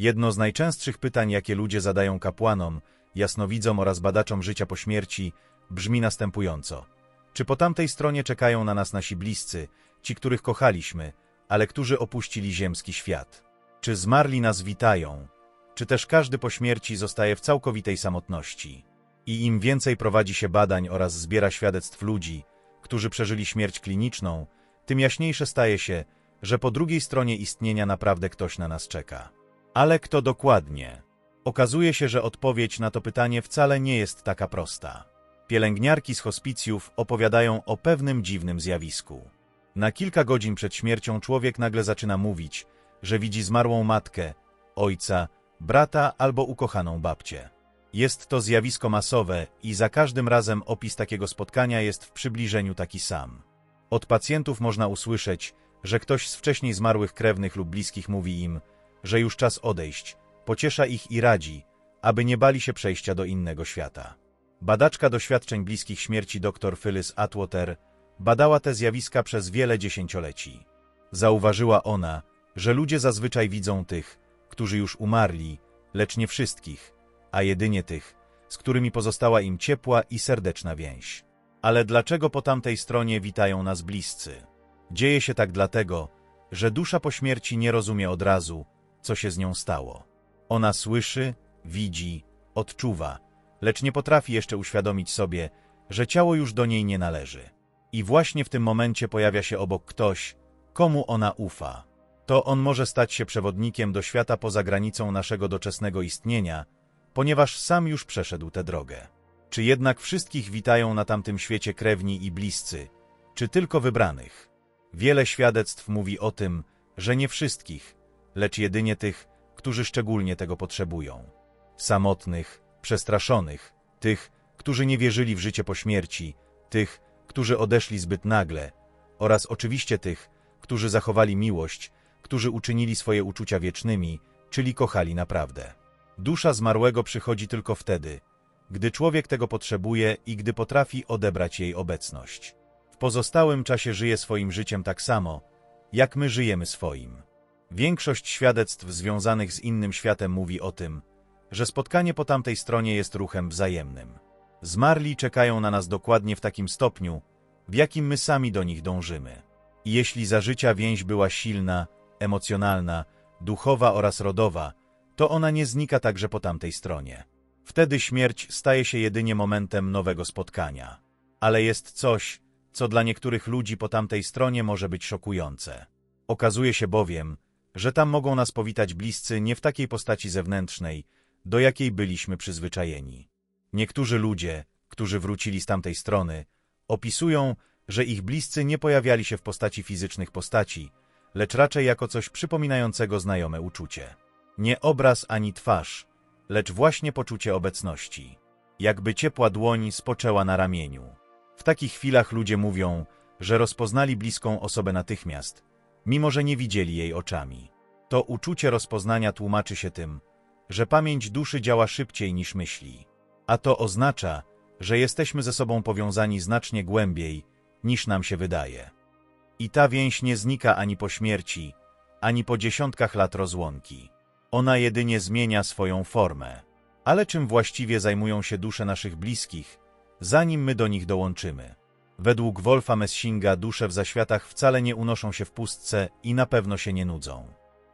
Jedno z najczęstszych pytań, jakie ludzie zadają kapłanom, jasnowidzom oraz badaczom życia po śmierci, brzmi następująco. Czy po tamtej stronie czekają na nas nasi bliscy, ci, których kochaliśmy, ale którzy opuścili ziemski świat? Czy zmarli nas witają? Czy też każdy po śmierci zostaje w całkowitej samotności? I im więcej prowadzi się badań oraz zbiera świadectw ludzi, którzy przeżyli śmierć kliniczną, tym jaśniejsze staje się, że po drugiej stronie istnienia naprawdę ktoś na nas czeka. Ale kto dokładnie? Okazuje się, że odpowiedź na to pytanie wcale nie jest taka prosta. Pielęgniarki z hospicjów opowiadają o pewnym dziwnym zjawisku. Na kilka godzin przed śmiercią człowiek nagle zaczyna mówić, że widzi zmarłą matkę, ojca, brata albo ukochaną babcię. Jest to zjawisko masowe i za każdym razem opis takiego spotkania jest w przybliżeniu taki sam. Od pacjentów można usłyszeć, że ktoś z wcześniej zmarłych krewnych lub bliskich mówi im, że już czas odejść, pociesza ich i radzi, aby nie bali się przejścia do innego świata. Badaczka doświadczeń bliskich śmierci dr Phyllis Atwater badała te zjawiska przez wiele dziesięcioleci. Zauważyła ona, że ludzie zazwyczaj widzą tych, którzy już umarli, lecz nie wszystkich, a jedynie tych, z którymi pozostała im ciepła i serdeczna więź. Ale dlaczego po tamtej stronie witają nas bliscy? Dzieje się tak dlatego, że dusza po śmierci nie rozumie od razu, co się z nią stało. Ona słyszy, widzi, odczuwa, lecz nie potrafi jeszcze uświadomić sobie, że ciało już do niej nie należy. I właśnie w tym momencie pojawia się obok ktoś, komu ona ufa. To on może stać się przewodnikiem do świata poza granicą naszego doczesnego istnienia, ponieważ sam już przeszedł tę drogę. Czy jednak wszystkich witają na tamtym świecie krewni i bliscy, czy tylko wybranych? Wiele świadectw mówi o tym, że nie wszystkich, lecz jedynie tych, którzy szczególnie tego potrzebują. Samotnych, przestraszonych, tych, którzy nie wierzyli w życie po śmierci, tych, którzy odeszli zbyt nagle, oraz oczywiście tych, którzy zachowali miłość, którzy uczynili swoje uczucia wiecznymi, czyli kochali naprawdę. Dusza zmarłego przychodzi tylko wtedy, gdy człowiek tego potrzebuje i gdy potrafi odebrać jej obecność. W pozostałym czasie żyje swoim życiem tak samo, jak my żyjemy swoim. Większość świadectw związanych z innym światem mówi o tym, że spotkanie po tamtej stronie jest ruchem wzajemnym. Zmarli czekają na nas dokładnie w takim stopniu, w jakim my sami do nich dążymy. I jeśli za życia więź była silna, emocjonalna, duchowa oraz rodowa, to ona nie znika także po tamtej stronie. Wtedy śmierć staje się jedynie momentem nowego spotkania. Ale jest coś, co dla niektórych ludzi po tamtej stronie może być szokujące. Okazuje się bowiem, że tam mogą nas powitać bliscy nie w takiej postaci zewnętrznej, do jakiej byliśmy przyzwyczajeni. Niektórzy ludzie, którzy wrócili z tamtej strony, opisują, że ich bliscy nie pojawiali się w postaci fizycznych postaci, lecz raczej jako coś przypominającego znajome uczucie. Nie obraz ani twarz, lecz właśnie poczucie obecności. Jakby ciepła dłoń spoczęła na ramieniu. W takich chwilach ludzie mówią, że rozpoznali bliską osobę natychmiast, mimo że nie widzieli jej oczami. To uczucie rozpoznania tłumaczy się tym, że pamięć duszy działa szybciej niż myśli. A to oznacza, że jesteśmy ze sobą powiązani znacznie głębiej, niż nam się wydaje. I ta więź nie znika ani po śmierci, ani po dziesiątkach lat rozłąki. Ona jedynie zmienia swoją formę. Ale czym właściwie zajmują się dusze naszych bliskich, zanim my do nich dołączymy? Według Wolfa Messinga dusze w zaświatach wcale nie unoszą się w pustce i na pewno się nie nudzą.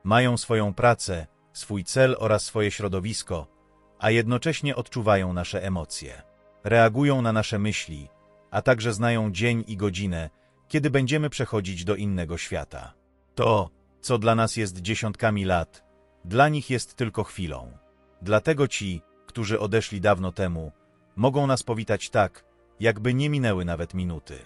Mają swoją pracę, swój cel oraz swoje środowisko, a jednocześnie odczuwają nasze emocje. Reagują na nasze myśli, a także znają dzień i godzinę, kiedy będziemy przechodzić do innego świata. To, co dla nas jest dziesiątkami lat, dla nich jest tylko chwilą. Dlatego ci, którzy odeszli dawno temu, mogą nas powitać tak, jakby nie minęły nawet minuty.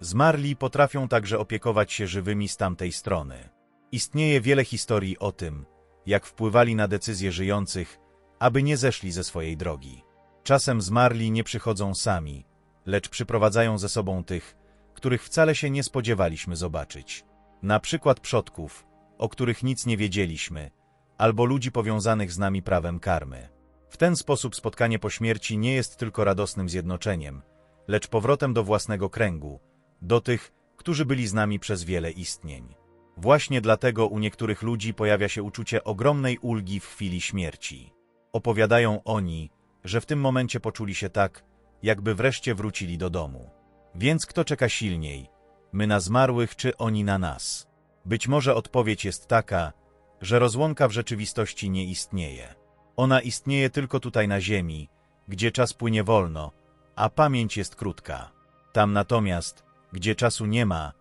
Zmarli potrafią także opiekować się żywymi z tamtej strony. Istnieje wiele historii o tym, jak wpływali na decyzje żyjących, aby nie zeszli ze swojej drogi. Czasem zmarli nie przychodzą sami, lecz przyprowadzają ze sobą tych, których wcale się nie spodziewaliśmy zobaczyć. Na przykład przodków, o których nic nie wiedzieliśmy, albo ludzi powiązanych z nami prawem karmy. W ten sposób spotkanie po śmierci nie jest tylko radosnym zjednoczeniem, lecz powrotem do własnego kręgu, do tych, którzy byli z nami przez wiele istnień. Właśnie dlatego u niektórych ludzi pojawia się uczucie ogromnej ulgi w chwili śmierci. Opowiadają oni, że w tym momencie poczuli się tak, jakby wreszcie wrócili do domu. Więc kto czeka silniej? My na zmarłych czy oni na nas? Być może odpowiedź jest taka, że rozłąka w rzeczywistości nie istnieje. Ona istnieje tylko tutaj na Ziemi, gdzie czas płynie wolno, a pamięć jest krótka. Tam natomiast, gdzie czasu nie ma,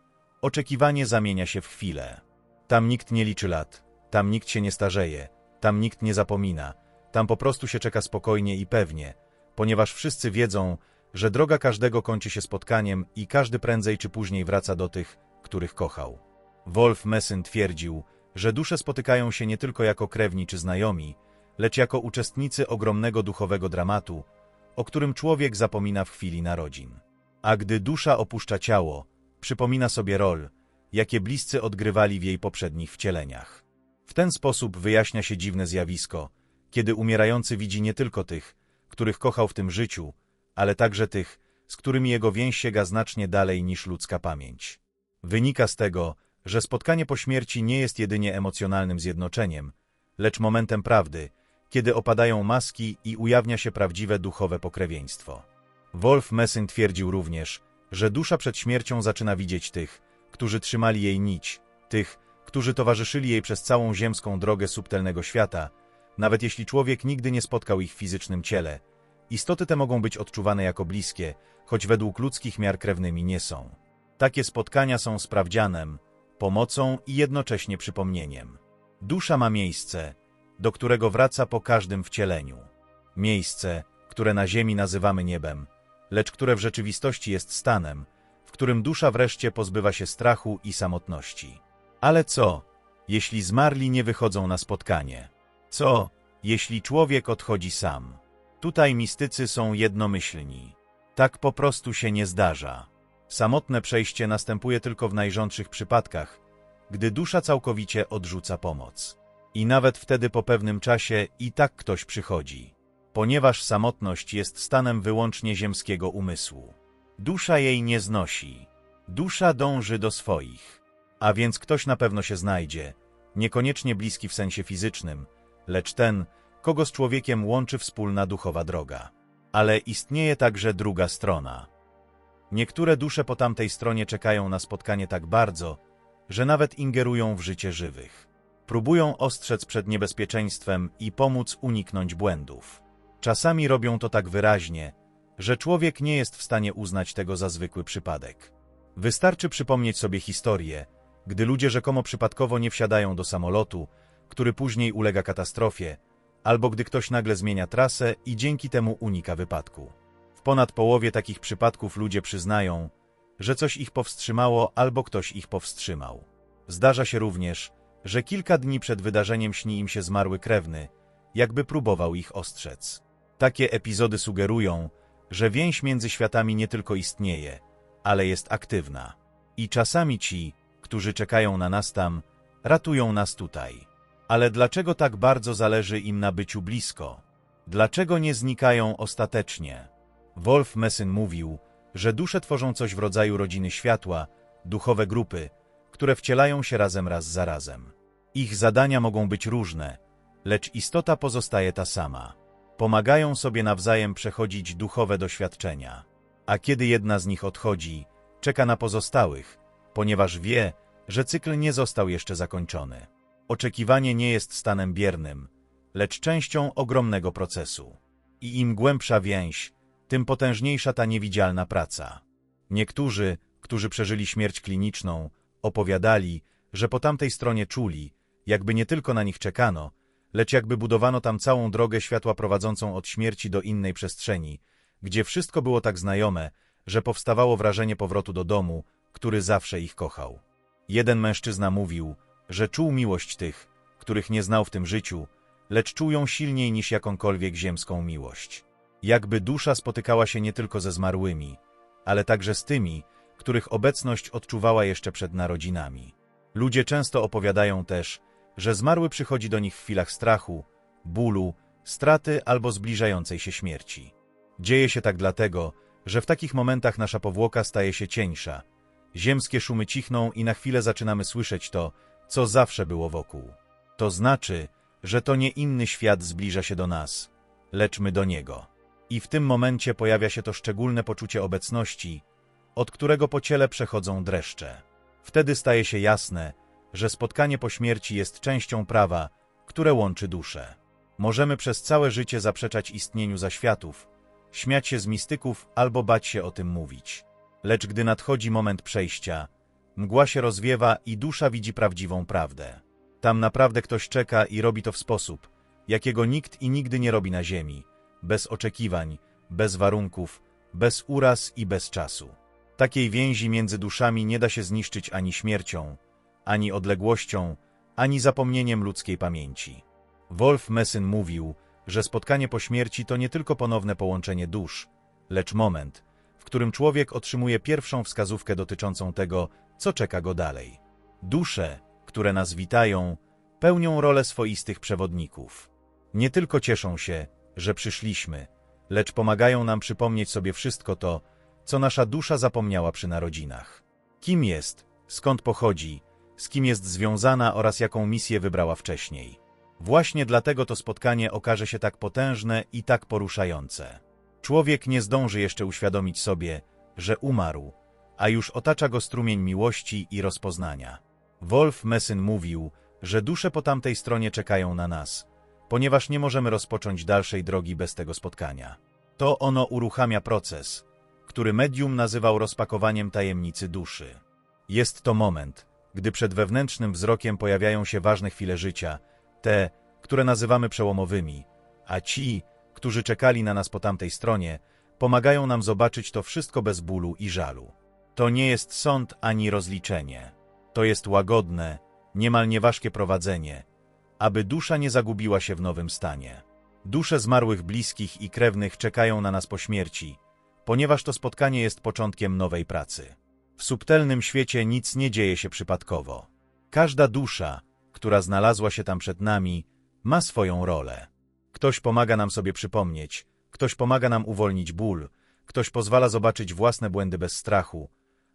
oczekiwanie zamienia się w chwilę. Tam nikt nie liczy lat, tam nikt się nie starzeje, tam nikt nie zapomina, tam po prostu się czeka spokojnie i pewnie, ponieważ wszyscy wiedzą, że droga każdego kończy się spotkaniem i każdy prędzej czy później wraca do tych, których kochał. Wolf Messyn twierdził, że dusze spotykają się nie tylko jako krewni czy znajomi, lecz jako uczestnicy ogromnego duchowego dramatu, o którym człowiek zapomina w chwili narodzin. A gdy dusza opuszcza ciało, przypomina sobie rol, jakie bliscy odgrywali w jej poprzednich wcieleniach. W ten sposób wyjaśnia się dziwne zjawisko, kiedy umierający widzi nie tylko tych, których kochał w tym życiu, ale także tych, z którymi jego więź sięga znacznie dalej niż ludzka pamięć. Wynika z tego, że spotkanie po śmierci nie jest jedynie emocjonalnym zjednoczeniem, lecz momentem prawdy, kiedy opadają maski i ujawnia się prawdziwe duchowe pokrewieństwo. Wolf Messing twierdził również, że dusza przed śmiercią zaczyna widzieć tych, którzy trzymali jej nić, tych, którzy towarzyszyli jej przez całą ziemską drogę subtelnego świata, nawet jeśli człowiek nigdy nie spotkał ich w fizycznym ciele. Istoty te mogą być odczuwane jako bliskie, choć według ludzkich miar krewnymi nie są. Takie spotkania są sprawdzianem, pomocą i jednocześnie przypomnieniem. Dusza ma miejsce, do którego wraca po każdym wcieleniu. Miejsce, które na ziemi nazywamy niebem, lecz które w rzeczywistości jest stanem, w którym dusza wreszcie pozbywa się strachu i samotności. Ale co, jeśli zmarli nie wychodzą na spotkanie? Co, jeśli człowiek odchodzi sam? Tutaj mistycy są jednomyślni. Tak po prostu się nie zdarza. Samotne przejście następuje tylko w najrządszych przypadkach, gdy dusza całkowicie odrzuca pomoc. I nawet wtedy po pewnym czasie i tak ktoś przychodzi, ponieważ samotność jest stanem wyłącznie ziemskiego umysłu. Dusza jej nie znosi. Dusza dąży do swoich. A więc ktoś na pewno się znajdzie, niekoniecznie bliski w sensie fizycznym, lecz ten, kogo z człowiekiem łączy wspólna duchowa droga. Ale istnieje także druga strona. Niektóre dusze po tamtej stronie czekają na spotkanie tak bardzo, że nawet ingerują w życie żywych. Próbują ostrzec przed niebezpieczeństwem i pomóc uniknąć błędów. Czasami robią to tak wyraźnie, że człowiek nie jest w stanie uznać tego za zwykły przypadek. Wystarczy przypomnieć sobie historię, gdy ludzie rzekomo przypadkowo nie wsiadają do samolotu, który później ulega katastrofie, albo gdy ktoś nagle zmienia trasę i dzięki temu unika wypadku. W ponad połowie takich przypadków ludzie przyznają, że coś ich powstrzymało albo ktoś ich powstrzymał. Zdarza się również, że kilka dni przed wydarzeniem śni im się zmarły krewny, jakby próbował ich ostrzec. Takie epizody sugerują, że więź między światami nie tylko istnieje, ale jest aktywna. I czasami ci, którzy czekają na nas tam, ratują nas tutaj. Ale dlaczego tak bardzo zależy im na byciu blisko? Dlaczego nie znikają ostatecznie? Wolf Messyn mówił, że dusze tworzą coś w rodzaju rodziny światła, duchowe grupy, które wcielają się razem raz za razem. Ich zadania mogą być różne, lecz istota pozostaje ta sama. Pomagają sobie nawzajem przechodzić duchowe doświadczenia. A kiedy jedna z nich odchodzi, czeka na pozostałych, ponieważ wie, że cykl nie został jeszcze zakończony. Oczekiwanie nie jest stanem biernym, lecz częścią ogromnego procesu. I im głębsza więź, tym potężniejsza ta niewidzialna praca. Niektórzy, którzy przeżyli śmierć kliniczną, opowiadali, że po tamtej stronie czuli, jakby nie tylko na nich czekano, lecz jakby budowano tam całą drogę światła prowadzącą od śmierci do innej przestrzeni, gdzie wszystko było tak znajome, że powstawało wrażenie powrotu do domu, który zawsze ich kochał. Jeden mężczyzna mówił, że czuł miłość tych, których nie znał w tym życiu, lecz czuł ją silniej niż jakąkolwiek ziemską miłość. Jakby dusza spotykała się nie tylko ze zmarłymi, ale także z tymi, których obecność odczuwała jeszcze przed narodzinami. Ludzie często opowiadają też, że zmarły przychodzi do nich w chwilach strachu, bólu, straty albo zbliżającej się śmierci. Dzieje się tak dlatego, że w takich momentach nasza powłoka staje się cieńsza Ziemskie szumy cichną i na chwilę zaczynamy słyszeć to, co zawsze było wokół. To znaczy, że to nie inny świat zbliża się do nas, lecz my do niego. I w tym momencie pojawia się to szczególne poczucie obecności, od którego po ciele przechodzą dreszcze. Wtedy staje się jasne, że spotkanie po śmierci jest częścią prawa, które łączy dusze. Możemy przez całe życie zaprzeczać istnieniu zaświatów, śmiać się z mistyków albo bać się o tym mówić. Lecz gdy nadchodzi moment przejścia, mgła się rozwiewa i dusza widzi prawdziwą prawdę. Tam naprawdę ktoś czeka i robi to w sposób, jakiego nikt i nigdy nie robi na ziemi, bez oczekiwań, bez warunków, bez uraz i bez czasu. Takiej więzi między duszami nie da się zniszczyć ani śmiercią, ani odległością, ani zapomnieniem ludzkiej pamięci. Wolf Messyn mówił, że spotkanie po śmierci to nie tylko ponowne połączenie dusz, lecz moment, w którym człowiek otrzymuje pierwszą wskazówkę dotyczącą tego, co czeka go dalej. Dusze, które nas witają, pełnią rolę swoistych przewodników. Nie tylko cieszą się, że przyszliśmy, lecz pomagają nam przypomnieć sobie wszystko to, co nasza dusza zapomniała przy narodzinach. Kim jest, skąd pochodzi, z kim jest związana oraz jaką misję wybrała wcześniej. Właśnie dlatego to spotkanie okaże się tak potężne i tak poruszające. Człowiek nie zdąży jeszcze uświadomić sobie, że umarł, a już otacza go strumień miłości i rozpoznania. Wolf Messyn mówił, że dusze po tamtej stronie czekają na nas, ponieważ nie możemy rozpocząć dalszej drogi bez tego spotkania. To ono uruchamia proces, który medium nazywał rozpakowaniem tajemnicy duszy. Jest to moment, gdy przed wewnętrznym wzrokiem pojawiają się ważne chwile życia, te, które nazywamy przełomowymi, a ci, którzy czekali na nas po tamtej stronie, pomagają nam zobaczyć to wszystko bez bólu i żalu. To nie jest sąd ani rozliczenie. To jest łagodne, niemal nieważkie prowadzenie, aby dusza nie zagubiła się w nowym stanie. Dusze zmarłych bliskich i krewnych czekają na nas po śmierci, ponieważ to spotkanie jest początkiem nowej pracy. W subtelnym świecie nic nie dzieje się przypadkowo. Każda dusza, która znalazła się tam przed nami, ma swoją rolę. Ktoś pomaga nam sobie przypomnieć, ktoś pomaga nam uwolnić ból, ktoś pozwala zobaczyć własne błędy bez strachu,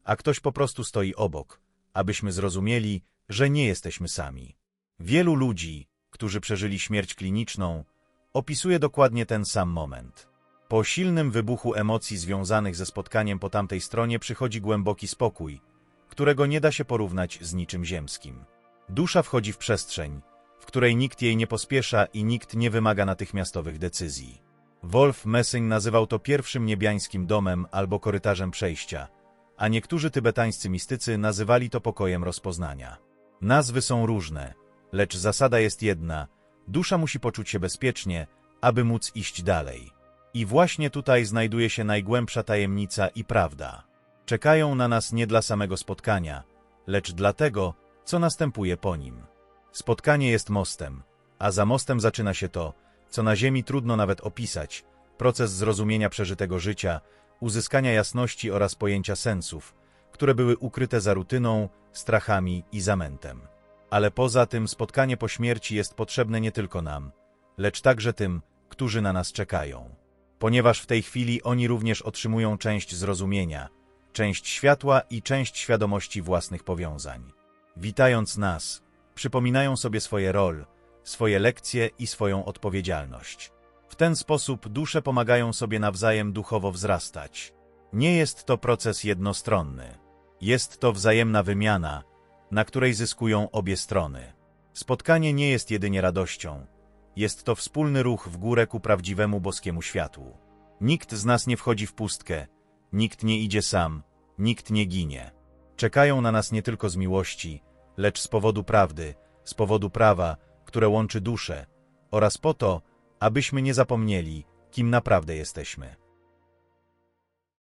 a ktoś po prostu stoi obok, abyśmy zrozumieli, że nie jesteśmy sami. Wielu ludzi, którzy przeżyli śmierć kliniczną, opisuje dokładnie ten sam moment. Po silnym wybuchu emocji związanych ze spotkaniem po tamtej stronie przychodzi głęboki spokój, którego nie da się porównać z niczym ziemskim. Dusza wchodzi w przestrzeń, w której nikt jej nie pospiesza i nikt nie wymaga natychmiastowych decyzji. Wolf Messing nazywał to pierwszym niebiańskim domem albo korytarzem przejścia, a niektórzy tybetańscy mistycy nazywali to pokojem rozpoznania. Nazwy są różne, lecz zasada jest jedna: dusza musi poczuć się bezpiecznie, aby móc iść dalej. I właśnie tutaj znajduje się najgłębsza tajemnica i prawda. Czekają na nas nie dla samego spotkania, lecz dlatego, co następuje po nim. Spotkanie jest mostem, a za mostem zaczyna się to, co na Ziemi trudno nawet opisać, proces zrozumienia przeżytego życia, uzyskania jasności oraz pojęcia sensów, które były ukryte za rutyną, strachami i zamętem. Ale poza tym spotkanie po śmierci jest potrzebne nie tylko nam, lecz także tym, którzy na nas czekają. Ponieważ w tej chwili oni również otrzymują część zrozumienia, część światła i część świadomości własnych powiązań. Witając nas, przypominają sobie swoje rol, swoje lekcje i swoją odpowiedzialność. W ten sposób dusze pomagają sobie nawzajem duchowo wzrastać. Nie jest to proces jednostronny. Jest to wzajemna wymiana, na której zyskują obie strony. Spotkanie nie jest jedynie radością. Jest to wspólny ruch w górę ku prawdziwemu boskiemu światłu. Nikt z nas nie wchodzi w pustkę, nikt nie idzie sam, nikt nie ginie. Czekają na nas nie tylko z miłości, lecz z powodu prawdy, z powodu prawa, które łączy duszę, oraz po to, abyśmy nie zapomnieli, kim naprawdę jesteśmy.